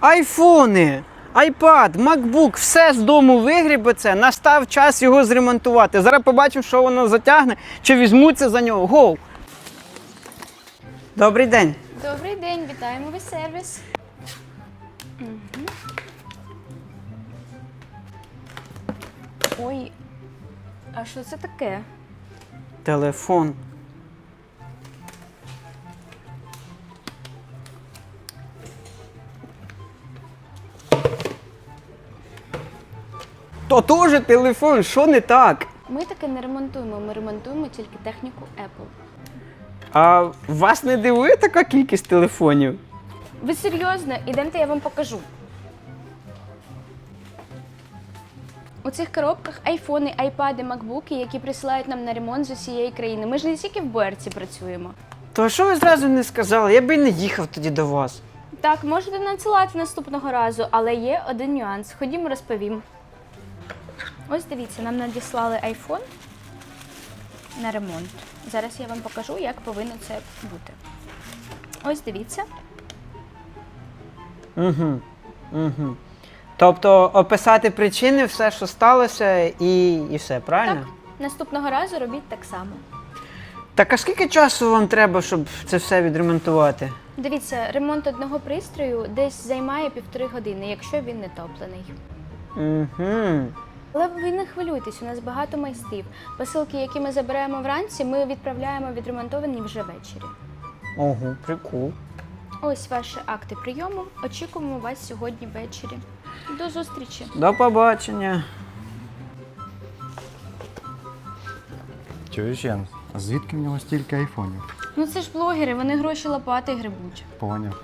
Айфони, айпад, макбук, все з дому вигрібеться. Настав час його зремонтувати. Зараз побачимо, що воно затягне, чи візьмуться за нього. Гоу! Добрий день. Добрий день, вітаємо ви сервіс. Мгм. Ой, а що це таке? Телефон. То теж телефон, що не так? Ми таке не ремонтуємо, ми ремонтуємо тільки техніку Apple. А вас не дивує така кількість телефонів? Ви серйозно? Ідемте, я вам покажу. У цих коробках айфони, айпади, макбуки, які присилають нам на ремонт з усієї країни. Ми ж не тільки в Боярці працюємо. То що ви зразу не сказали? Я би й не їхав тоді до вас. Так, можете надсилати наступного разу, але є один нюанс. Ходімо, розповім. Ось дивіться, нам надіслали iPhone на ремонт. Зараз я вам покажу, як повинно це бути. Ось дивіться. Угу. Угу. Тобто описати причини, все, що сталося, і, і все, правильно? Так, наступного разу робіть так само. Так а скільки часу вам треба, щоб це все відремонтувати? Дивіться, ремонт одного пристрою десь займає півтори години, якщо він не топлений. Угу. Але ви не хвилюйтесь, у нас багато майстрів. Посилки, які ми забираємо вранці, ми відправляємо відремонтовані вже ввечері. Ого, прикол. Ось ваші акти прийому. Очікуємо вас сьогодні ввечері. До зустрічі. До побачення. Чуєш, Ян, а звідки в нього стільки айфонів? Ну це ж блогери, вони гроші лопати грибуть. Поняв.